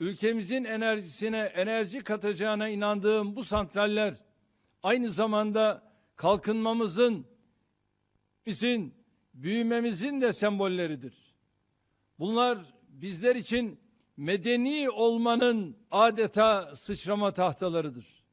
ülkemizin enerjisine enerji katacağına inandığım bu santraller aynı zamanda kalkınmamızın, bizim büyümemizin de sembolleridir. Bunlar bizler için medeni olmanın adeta sıçrama tahtalarıdır.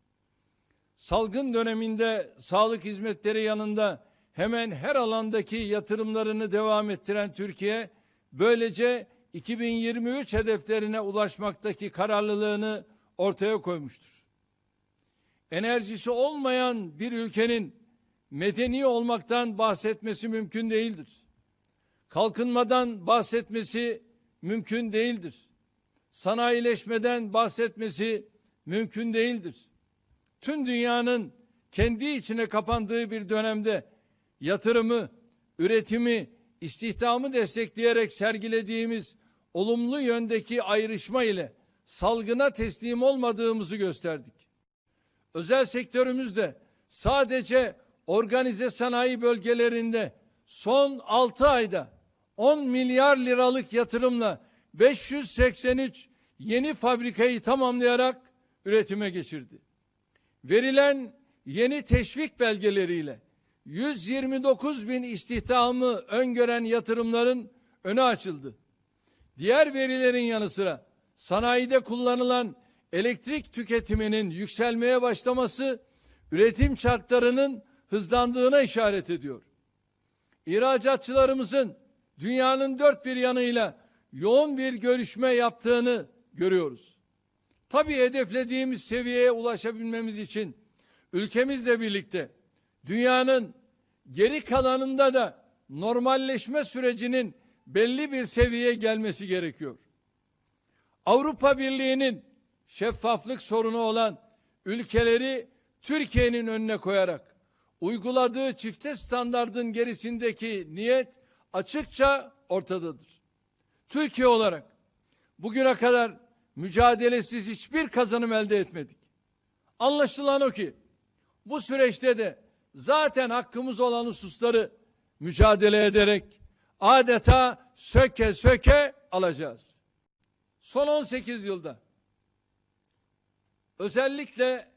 Salgın döneminde sağlık hizmetleri yanında hemen her alandaki yatırımlarını devam ettiren Türkiye böylece 2023 hedeflerine ulaşmaktaki kararlılığını ortaya koymuştur. Enerjisi olmayan bir ülkenin medeni olmaktan bahsetmesi mümkün değildir. Kalkınmadan bahsetmesi mümkün değildir. Sanayileşmeden bahsetmesi mümkün değildir. Tüm dünyanın kendi içine kapandığı bir dönemde yatırımı, üretimi, istihdamı destekleyerek sergilediğimiz olumlu yöndeki ayrışma ile salgına teslim olmadığımızı gösterdik. Özel sektörümüzde sadece organize sanayi bölgelerinde son 6 ayda 10 milyar liralık yatırımla 583 yeni fabrikayı tamamlayarak üretime geçirdi. Verilen yeni teşvik belgeleriyle 129 bin istihdamı öngören yatırımların önü açıldı. Diğer verilerin yanı sıra sanayide kullanılan elektrik tüketiminin yükselmeye başlaması üretim şartlarının hızlandığına işaret ediyor. İhracatçılarımızın dünyanın dört bir yanıyla yoğun bir görüşme yaptığını görüyoruz. Tabii hedeflediğimiz seviyeye ulaşabilmemiz için ülkemizle birlikte dünyanın geri kalanında da normalleşme sürecinin belli bir seviyeye gelmesi gerekiyor. Avrupa Birliği'nin şeffaflık sorunu olan ülkeleri Türkiye'nin önüne koyarak uyguladığı çifte standardın gerisindeki niyet açıkça ortadadır. Türkiye olarak bugüne kadar mücadelesiz hiçbir kazanım elde etmedik. Anlaşılan o ki bu süreçte de zaten hakkımız olan hususları mücadele ederek adeta söke söke alacağız. Son 18 yılda özellikle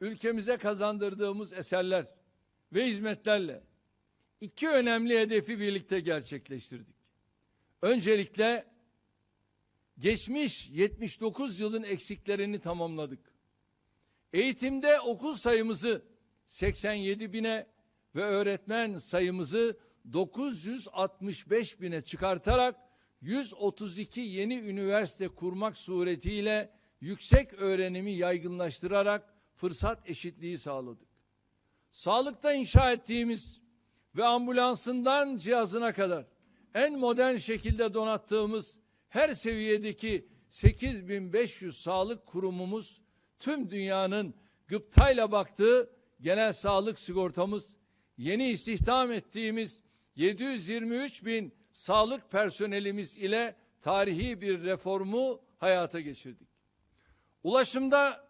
ülkemize kazandırdığımız eserler ve hizmetlerle iki önemli hedefi birlikte gerçekleştirdik. Öncelikle geçmiş 79 yılın eksiklerini tamamladık. Eğitimde okul sayımızı 87 bine ve öğretmen sayımızı 965 bine çıkartarak 132 yeni üniversite kurmak suretiyle yüksek öğrenimi yaygınlaştırarak fırsat eşitliği sağladık. Sağlıkta inşa ettiğimiz ve ambulansından cihazına kadar en modern şekilde donattığımız her seviyedeki 8500 sağlık kurumumuz tüm dünyanın gıptayla baktığı genel sağlık sigortamız, yeni istihdam ettiğimiz 723 bin sağlık personelimiz ile tarihi bir reformu hayata geçirdik. Ulaşımda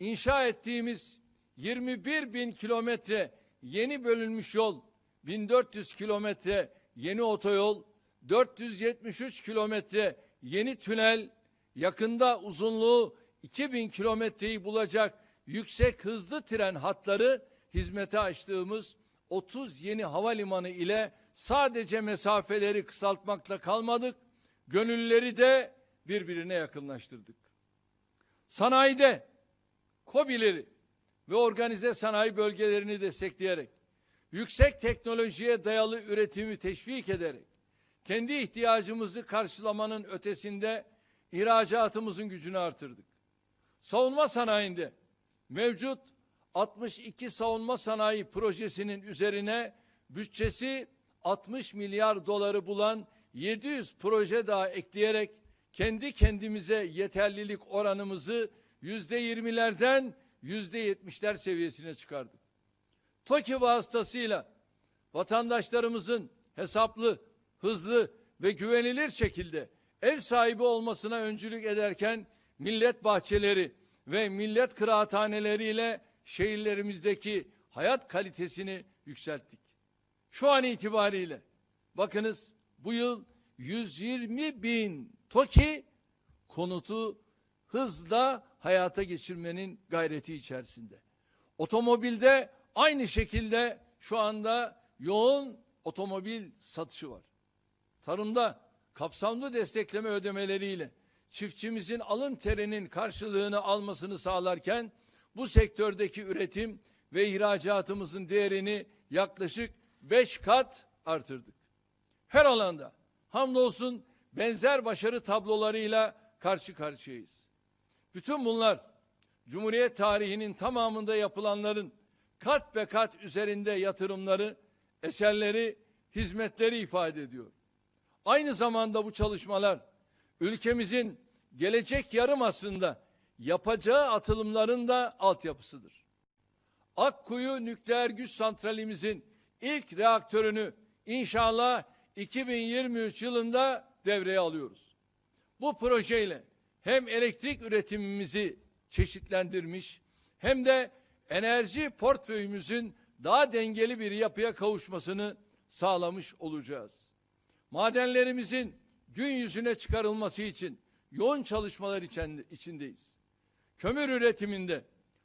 inşa ettiğimiz 21 bin kilometre yeni bölünmüş yol, 1400 kilometre yeni otoyol, 473 kilometre yeni tünel, yakında uzunluğu 2000 kilometreyi bulacak yüksek hızlı tren hatları hizmete açtığımız 30 yeni havalimanı ile sadece mesafeleri kısaltmakla kalmadık, gönülleri de birbirine yakınlaştırdık. Sanayide KOBİ'leri ve organize sanayi bölgelerini destekleyerek, yüksek teknolojiye dayalı üretimi teşvik ederek, kendi ihtiyacımızı karşılamanın ötesinde ihracatımızın gücünü artırdık. Savunma sanayinde mevcut 62 savunma sanayi projesinin üzerine bütçesi 60 milyar doları bulan 700 proje daha ekleyerek kendi kendimize yeterlilik oranımızı yüzde yirmilerden yüzde yetmişler seviyesine çıkardık. TOKİ vasıtasıyla vatandaşlarımızın hesaplı, hızlı ve güvenilir şekilde ev sahibi olmasına öncülük ederken millet bahçeleri ve millet kıraathaneleriyle şehirlerimizdeki hayat kalitesini yükselttik. Şu an itibariyle bakınız bu yıl 120 bin TOKİ konutu hızla hayata geçirmenin gayreti içerisinde. Otomobilde aynı şekilde şu anda yoğun otomobil satışı var. Tarımda kapsamlı destekleme ödemeleriyle çiftçimizin alın terinin karşılığını almasını sağlarken bu sektördeki üretim ve ihracatımızın değerini yaklaşık 5 kat artırdık. Her alanda hamdolsun benzer başarı tablolarıyla karşı karşıyayız. Bütün bunlar Cumhuriyet tarihinin tamamında yapılanların kat be kat üzerinde yatırımları, eserleri, hizmetleri ifade ediyor. Aynı zamanda bu çalışmalar ülkemizin gelecek yarım asrında yapacağı atılımların da altyapısıdır. Akkuyu nükleer güç santralimizin ilk reaktörünü inşallah 2023 yılında devreye alıyoruz. Bu projeyle hem elektrik üretimimizi çeşitlendirmiş hem de enerji portföyümüzün daha dengeli bir yapıya kavuşmasını sağlamış olacağız. Madenlerimizin gün yüzüne çıkarılması için yoğun çalışmalar içinde- içindeyiz. Kömür üretiminde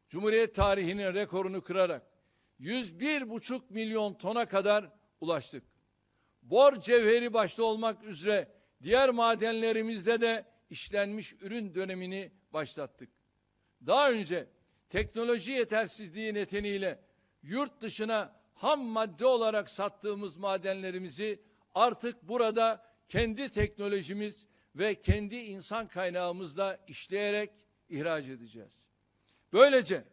Cumhuriyet tarihinin rekorunu kırarak 101,5 milyon tona kadar ulaştık. Bor cevheri başta olmak üzere diğer madenlerimizde de işlenmiş ürün dönemini başlattık. Daha önce teknoloji yetersizliği nedeniyle yurt dışına ham madde olarak sattığımız madenlerimizi artık burada kendi teknolojimiz ve kendi insan kaynağımızla işleyerek ihraç edeceğiz. Böylece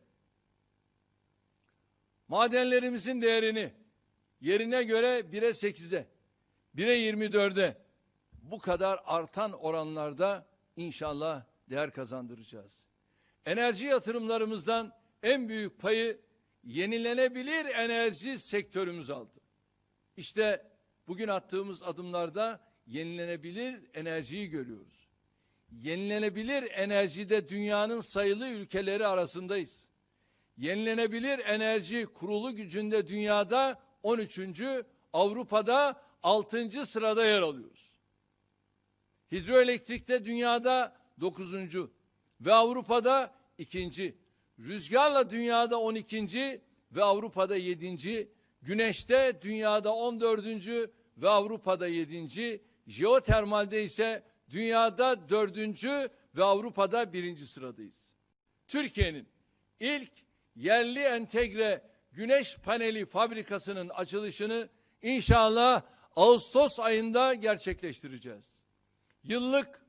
madenlerimizin değerini yerine göre 1'e 8'e, 1'e 24'e bu kadar artan oranlarda inşallah değer kazandıracağız. Enerji yatırımlarımızdan en büyük payı yenilenebilir enerji sektörümüz aldı. İşte bugün attığımız adımlarda yenilenebilir enerjiyi görüyoruz. Yenilenebilir enerjide dünyanın sayılı ülkeleri arasındayız. Yenilenebilir enerji kurulu gücünde dünyada 13. Avrupa'da 6. sırada yer alıyoruz. Hidroelektrikte dünyada 9. ve Avrupa'da 2. Rüzgarla dünyada 12. ve Avrupa'da 7. Güneşte dünyada 14. ve Avrupa'da 7. Jeotermalde ise dünyada 4. ve Avrupa'da 1. sıradayız. Türkiye'nin ilk yerli entegre güneş paneli fabrikasının açılışını inşallah Ağustos ayında gerçekleştireceğiz. Yıllık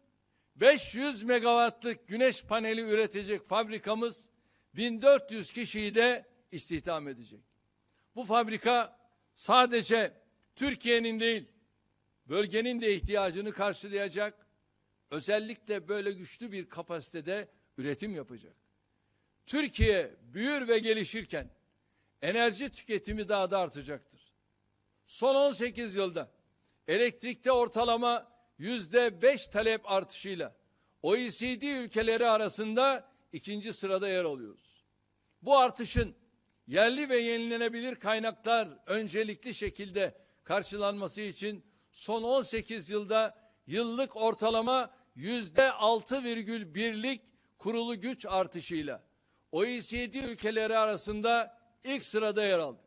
500 megawattlık güneş paneli üretecek fabrikamız 1400 kişiyi de istihdam edecek. Bu fabrika sadece Türkiye'nin değil, bölgenin de ihtiyacını karşılayacak. Özellikle böyle güçlü bir kapasitede üretim yapacak. Türkiye büyür ve gelişirken enerji tüketimi daha da artacaktır. Son 18 yılda elektrikte ortalama yüzde beş talep artışıyla OECD ülkeleri arasında ikinci sırada yer alıyoruz. Bu artışın yerli ve yenilenebilir kaynaklar öncelikli şekilde karşılanması için son 18 yılda yıllık ortalama yüzde 6,1'lik kurulu güç artışıyla OECD ülkeleri arasında ilk sırada yer aldı.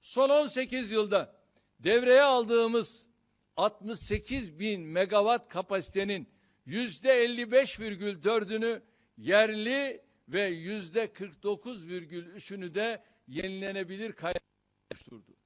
Son 18 yılda devreye aldığımız 68 bin megawatt kapasitenin yüzde 55,4'ünü yerli ve yüzde 49,3'ünü de yenilenebilir kaynak oluşturdu.